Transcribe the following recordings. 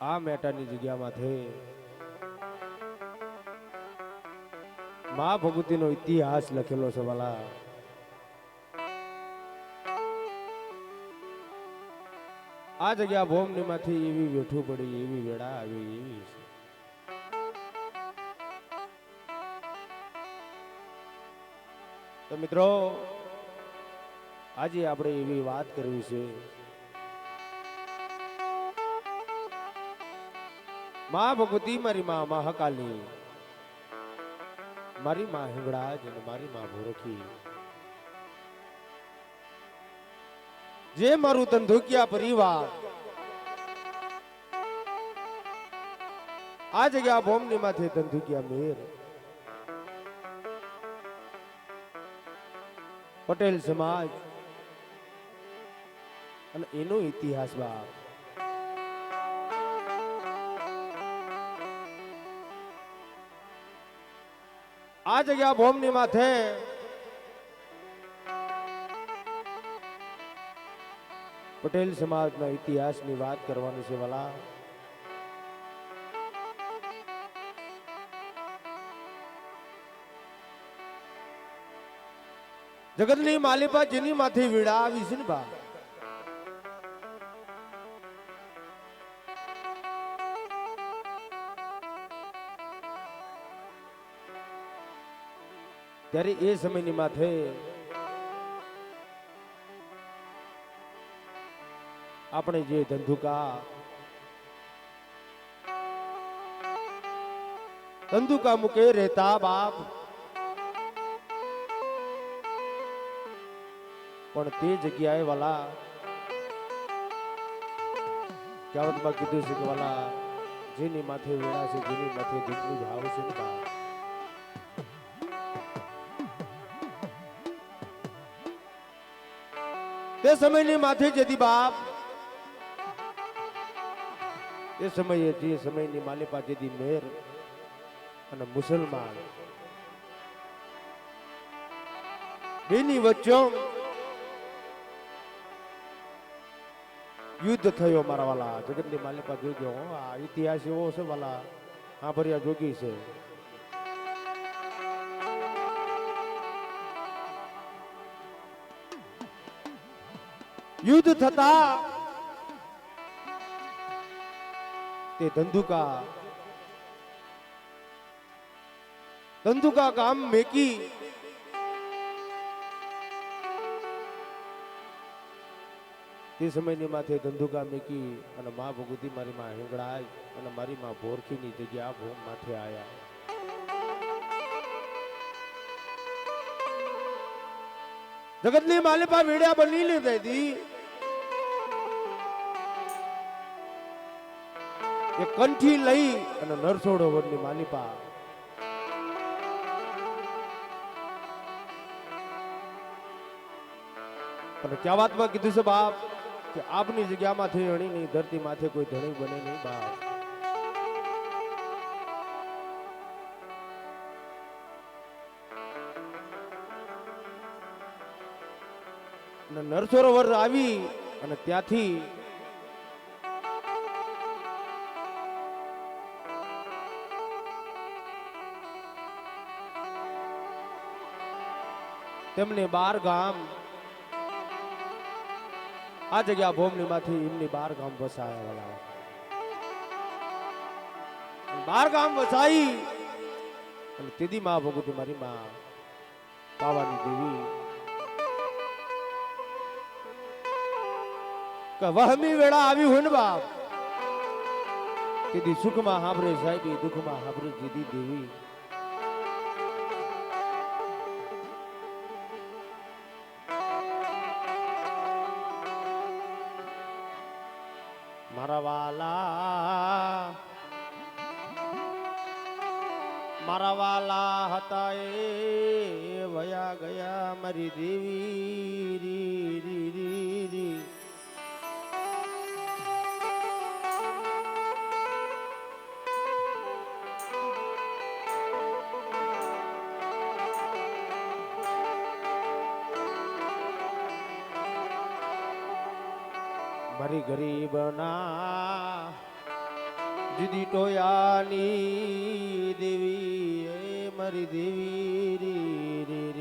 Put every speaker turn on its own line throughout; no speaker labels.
આ મેટાની જગ્યામાંથી મા ભગવતીનો ઇતિહાસ લખેલો છે વાલા. આ જગ્યા ભોમની માંથી એવી વેઠું પડી, એવી વેળા આવી, એવી છે. તો મિત્રો, આજે આપણે એવી વાત કરવી છે. મા ભગવતી, મારી મા મહાકાલી. મારી મા હિંગળાજ અને મારી મા ભોરખી. જે મારું તંધુકિયા પરિવાર, આ જગ્યા ભોમની માથે તંધુકિયા મેર. પટેલ સમાજ અને એનો ઇતિહાસ બાપ. આ જગ્યા ભોમની માથે પટેલ સમાજના ઇતિહાસની વાત કરવાની છે વાલા. જગતની માલિપા જેની માથે વીડા આવી છે ને ત્યારે એ સમયની માથે આપણે જે ધંધુકા ધંધુકા મૂકે રહેતા બાપ, પણ તે જગ્યાએ વાલા કહેવતમાં કીધું છે કે વાલા, જેની માથે વેળા છે, જેની માથે દુઃખની ભાવ છે તે સમયની માથે જતી બાપ. એ સમયે જે સમયની માલિપા જતી મેર અને મુસલમાન. બેની વચ્ચે યુદ્ધ થયો મારા વાલા. જગતની માલિકા જોજો આ ઇતિહાસ એવો છે વાલા. આ ભર્યા જોગી છે. યુદ્ધ થતા તે ધંધુકા ધંધુકા ગામ મેકી તે સમયની માથે ધંધુકા મેકી અને મા ભગવતી મારી માં હિંગળાઈ અને મારી માં ભોરખીની જગ્યા ભોમ માથે આયા. જગતની માલિપા વેડ્યા બની લીધી હતી એ કંઠી લઈ અને નરસોડો વડની માલિપા અને ક્યાં વાતમાં કીધું છે બાપ? કે આપની જગ્યામાંથી અણી નહીં ધરતી માથે કોઈ ધણી બને નહીં બાપ. નરસરોવર આવી અને ત્યાંથી તેમને બાર ગામ. આ જગ્યા ભોમની માંથી એમની બાર ગામ વસાયા વાળા. બાર ગામ વસાઈ. અને તીધી માં ભગવતી મારી માં પાવાની દેવી. વહમી વેળા આવી હોય ને બાપ. તીધી સુખમાં હાંભરે સાહેબી, દુઃખમાં હાંભરે જીધી દેવી. મારા વાલા મારા વાલા હતા એ વયા ગયા મારી દેવી ગરીબના જુદી ટોયાની દેવી એ મારી દેવી રી રે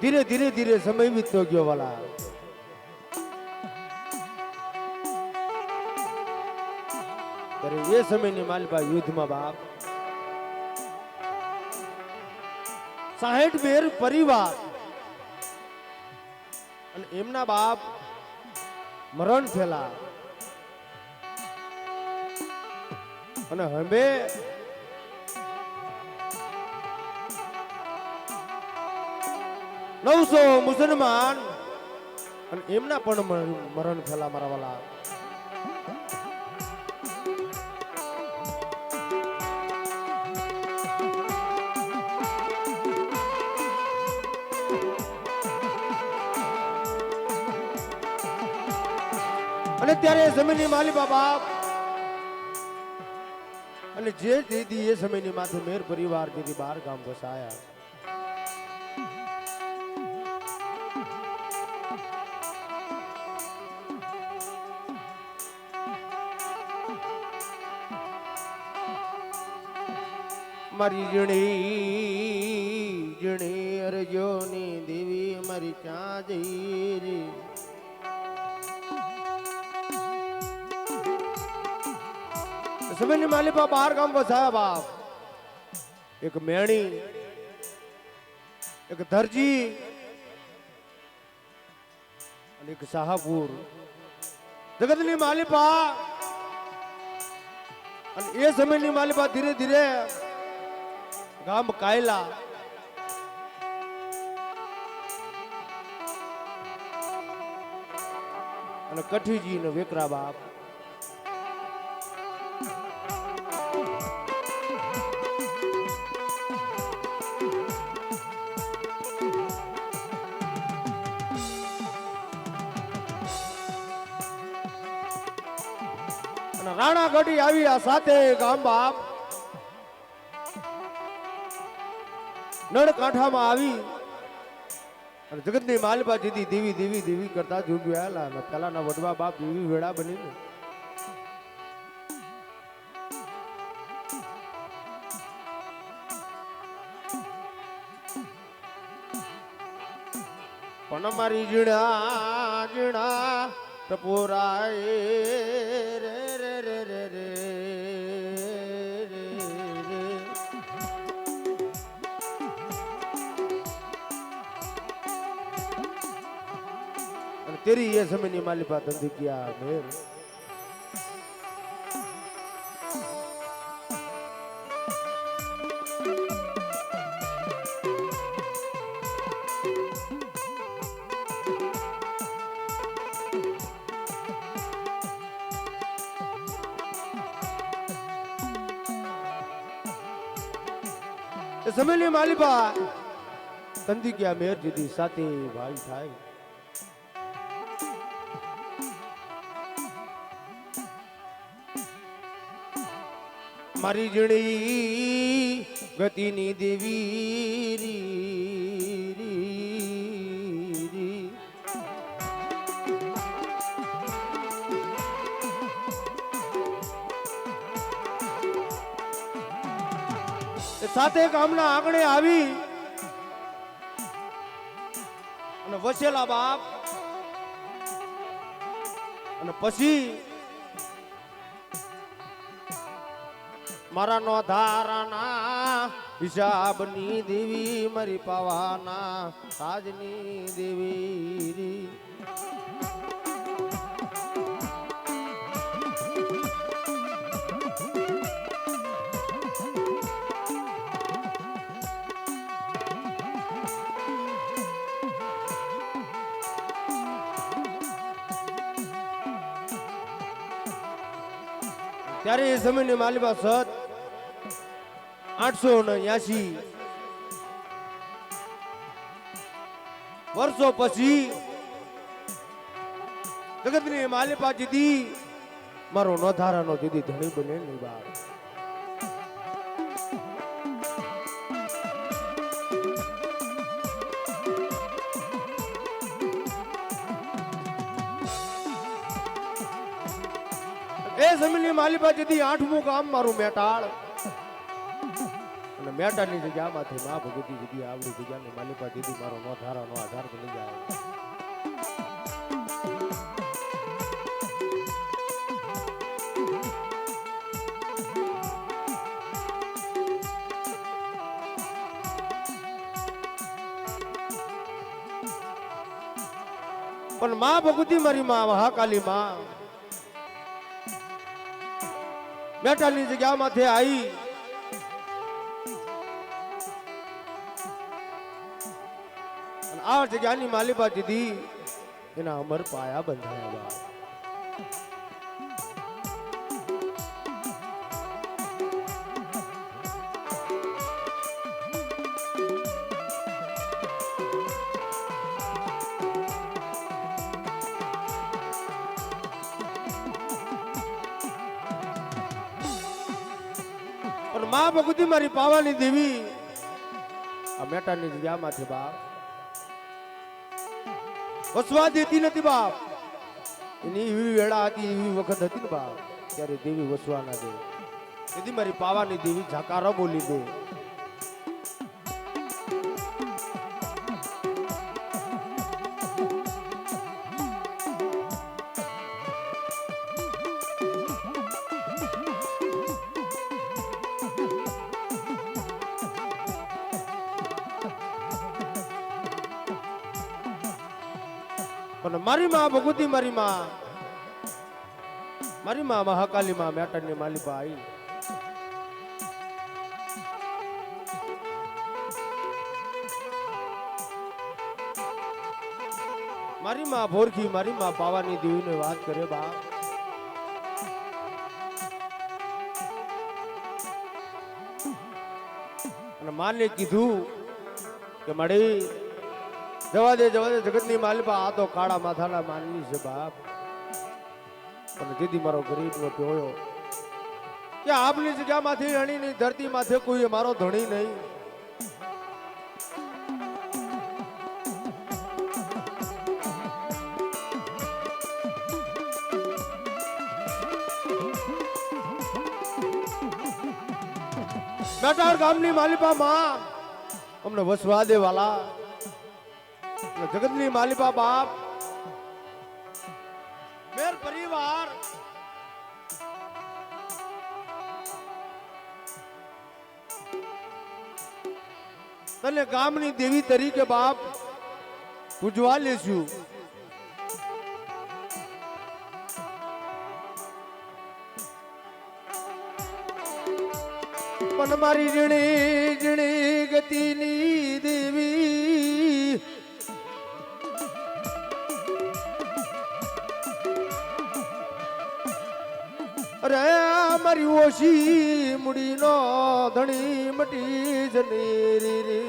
ધીરે ધીરે ધીરે સમય વીતતો ગયો વાલા. ત્યારે એ સમયની માલપા યુદ્ધમાં બાપ. સાહેઠ બેર પરિવાર. અને એમના બાપ મરણ થયેલા. અને હવે નવસો મુસલમાન. અને એમના પણ મરણ થયેલા મારા વાલા. અને ત્યારે એ સમયની બાબા અને જે દીદી એ સમયની માથે મેર પરિવાર દીદી બાર ગામ વસાયા. મારી જણી જણી અરજોની દેવી મારી ક્યાં જઈ રે સમયની માલિકા બાર ગામ વસાયા બાપ. એક મેણી, એક દરજી અને એક શાહપુર. જગતની માલિપા, અને એ સમયની માલિપા ધીરે ધીરે ગામ કાયલા. અને કઠીજી ને વેકરા બાપ. રાણા ગઢી આવી આ સાથે ગામ બાપ. નળ કાંઠામાં આવી અને જગતની માલપા જીધી દેવી દેવી દેવી કરતા જોગ્યા અને પેલાના વડવા બાપ દેવી વેળા બની પણ મારી જીણા જીણા ટપોરાય રે. અને તેરી એ સમયની માલિપા ધંધુકિયા મેર એ સમયની માલિપા ધંધુકિયા મેર દીધી સાથે ભાઈ થાય. મારી જણી ગતિની દેવી સાથે ગામના આંગણે આવી અને વસેલા બાપ અને પછી મારા નો ધારાના હિસાબની દેવી મારી પાવાના રાજની દેવી ત્યારે એ સમયની માલિબા સત આઠસો ને યાસી વર્ષો પછી જગતની માલિપા જીદી મારો નોધારાનો દીદી ધણી બને નહીં બાપ જમીનની માલિબા દીદી આઠમું ગામ મારું મેટાળ. અને મેટાળની જગ્યામાંથી મા ભગવતી જગ્યા આવડી જગ્યાની માલિબા દીદી મારો નોધારાનો આધાર બની જાય. પણ મા ભગવતી મારી માં, મહાકાલી માં મેટાની જગ્યામાંથી માથે આવી આ જગ્યાની માલિપા દીધી. એના અમર પાયા બંધાયા ભગવતી મારી પાવાની દેવી. આ મેટાની જગ્યામાંથી બાપ. વસવા દેતી નથી બાપ. એની એવી વેળા હતી એવી વખત હતી ને બાપ ત્યારે દેવી વસવા ના દે તેથી મારી પાવાની દેવી ઝાકારો બોલી દે. મારી માં, ભગવતી મારી માં. મારી માં મહાકાલી માં, મેટરની માલિપા આવી મારી માં ભોરખી, મારી માં પાવાની દેવીને વાત કરે બા. અને માને કીધું કે મળી જવા દે જવા દે, જગતની માલિપા આ તો કાળા માથાના માનવી છે બાપ. પણ દીદી મારો ગરીબ નો ટોયો કે આપની જગ્યામાંથી અણીની ધરતી માથે કોઈ મારો ધણી નહીં. બેટાર ગામની માલિપા માં. અમને વસવા દે વાલા અને જગતની માલિપા બાપ, મેર પરિવાર. તને ગામની દેવી તરીકે બાપ પૂજવા લેશું. પણ મારી જણી જણી ગતિની દેવી અરે મારી ઓછી મુડીનો ધણી મટી જનેરી રે.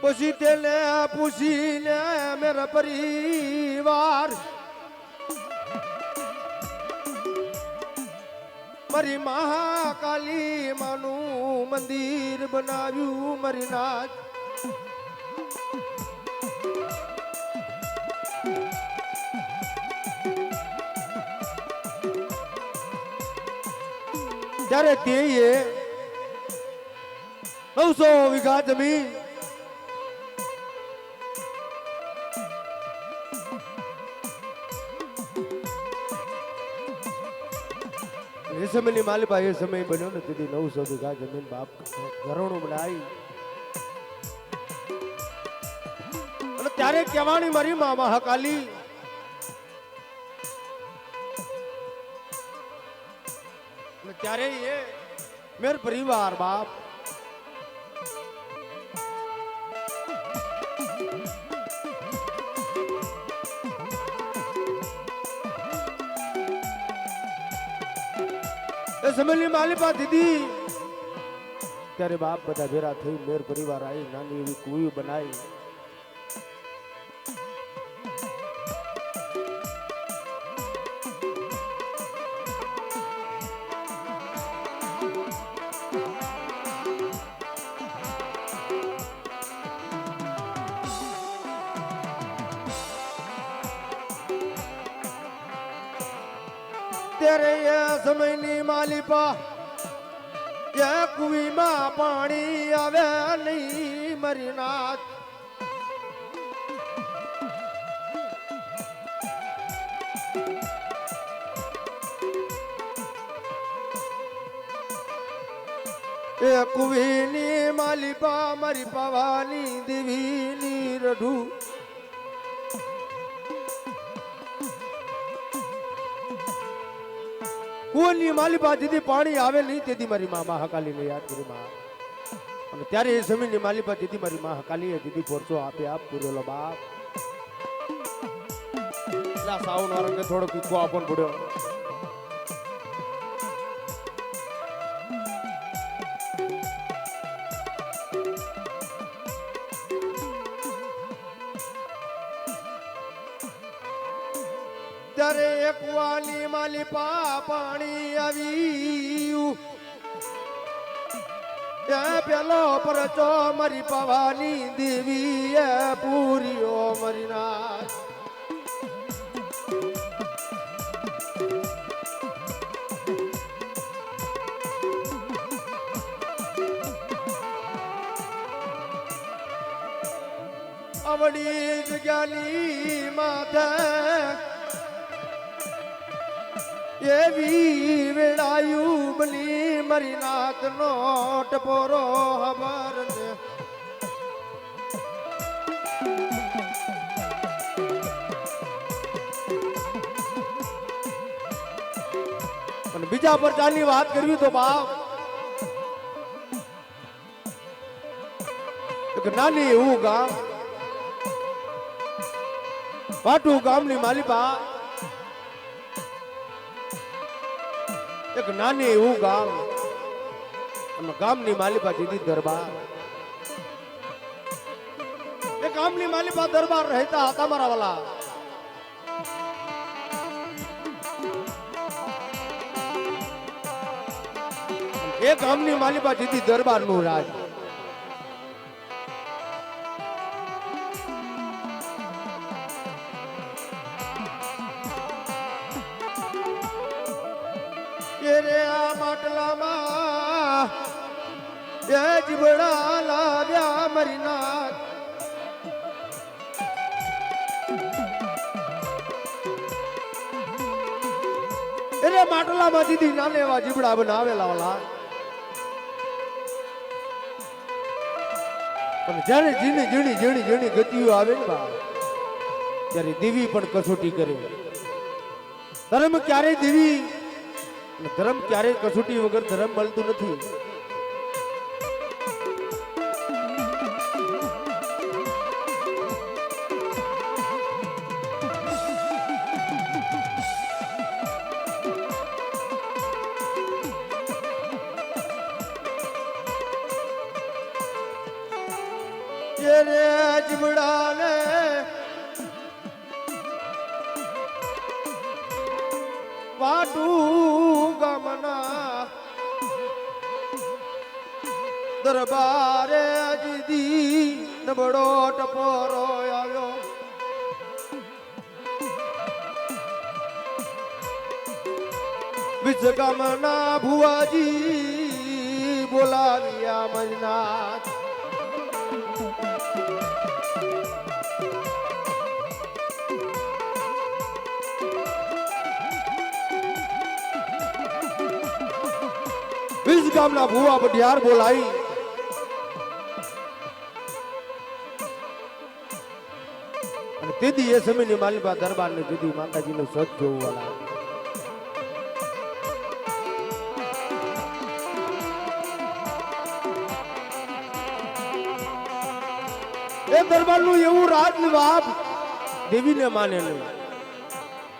પછી તેને પૂછીને મેરા પરિવાર મારી મહાકાલી માનું મંદિર બનાવ્યું મારી નાથ ત્યારે તે નવસો વીઘા જમીન એ માલિપા એ સમય બન્યો ને તેથી નવસો વીઘા જમીન બાપ ઘરણું બનાવી. અને ત્યારે કહેવાની મારી મા મહાકાલી. ત્યારે એ મેર પરિવાર બાપ સમયની માલિપા દીદી. ત્યારે બાપ બધા ભેરા થઈ મેર પરિવાર આવી નાની એવી કુવી બનાવી સમયની માલિપા એ કુવીમાં પાણી આવે નહીં મરી નાથ એ કુવીની માલિપા, મારી પવાની દેવીની રઢું. કુવાની માલિપા દીદી પાણી આવે નહીં, તેથી મારી મા મહાકાલીને યાદ કરી મા. અને ત્યારે એ જમીનની માલિપા દીદી મારી માં હકાલીએ દીદી પોરચો આપે, આપ પૂરેલો બાપ. સાવન વાળાને થોડો પીકો આપણ પડ્યો વાની માલિપા પાણી આવ્યું. એ પેલો પરચો મરી પવાની દેવી એ પૂરીઓ મરીના અવળી જગ્યાની માથે એવી વેળાયું બની મરી નો ટપોરો હબર બીજા પ્રચારની વાત કરવી તો બાપ. નાની એવું ગામ. વાટું ગામની માલિપા. એક નાની એવું ગામ, અને ગામની માલિપા દીધી દરબાર. એ ગામની માલિપા દરબાર રહેતા હતા મારા વાલા. એ ગામની માલિપા દીધી દરબારનું રાજ. એ જીબડા લાવ્યા મરીના એટલે માટલા માટલામાં દીદી નાને એવા જીબડા બનાવેલા વાલા પણ જ્યારે ઝીણી ઝીણી ઝીણી ઝીણી ગતિઓ આવે ને બા. ત્યારે દેવી પણ કસોટી કરે. ધર્મ ક્યારેય દેવી, ધર્મ ક્યારેય કસોટી વગર ધર્મ મળતું નથી. એ રે જીબડાને વાટું ગમના દરબારે જીદી નબળો ટપોરો આવ્યો. વિજ ગમના ભુવાજી બોલાવ્યા મજનાથ વીસ ગામના ભુવા પઢિયાર બોલાવી અને તેથી એ સમયની માલિકા દરબાર ને જુદી માતાજી નું સત જોવું એ દરબારનું એવું રાજ ને દેવીને માને નહીં.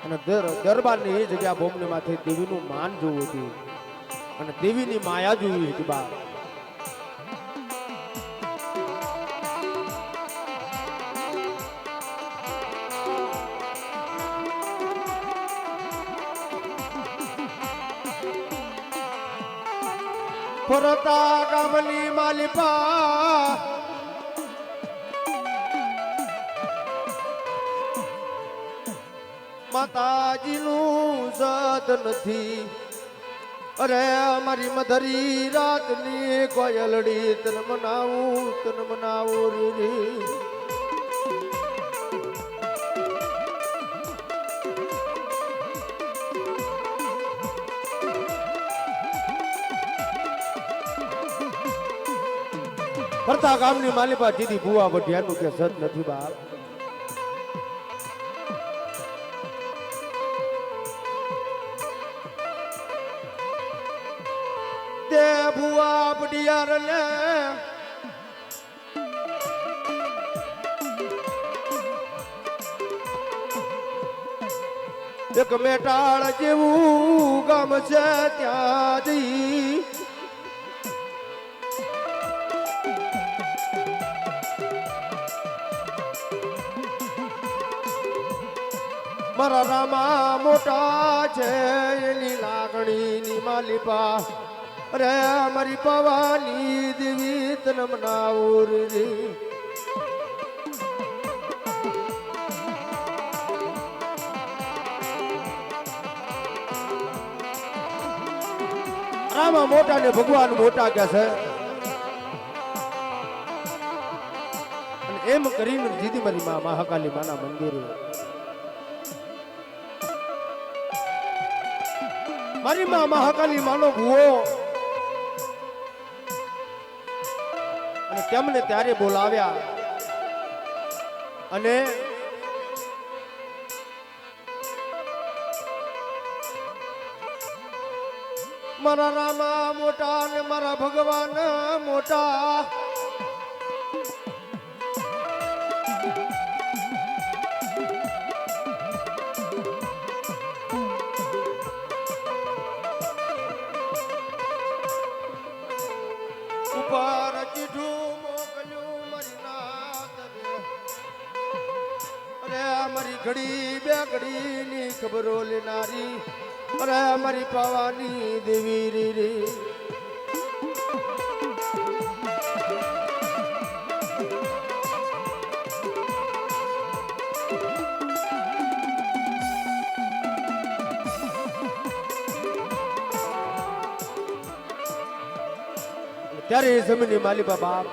અને દરબારની એ જગ્યા બોમને માથે દેવીનું માન જોવું હતું. અને દેવીની માયા જોઈ હતી બાપ. ફરતા ગામની માલિપા. માતાજીનું સદ નથી. અરે અમારી મધરી રાતની કોયલડી તન મનાવું તન મનાવું રે રે ફરતા ગામની માલિપા દીદી ભુવા વઢિયાનું કે સત નથી બાપ. ભુવા બડિયાર ને. એક મેટાળ જેવું ગામ છે ત્યાં જઈ મારા રામા મોટા છે એની લાગણીની માલિપા. અરે મારી પવાની દેવી તન મનાવું રે. રામા મોટા ને ભગવાન મોટા કે છે. એમ કરીને દીદી મારી માં મહાકાલી માના મંદિરે. મારી માં મહાકાલી માનો ભૂવો. તેમને ત્યારે બોલાવ્યા? અને મારા રામા મોટા ને મારા ભગવાન મોટા ઘડી બે ઘડી ની ખબરો લેનારી અરે મારી પાવાની દેવી રી રે. ત્યારે જમીની માલી બાપ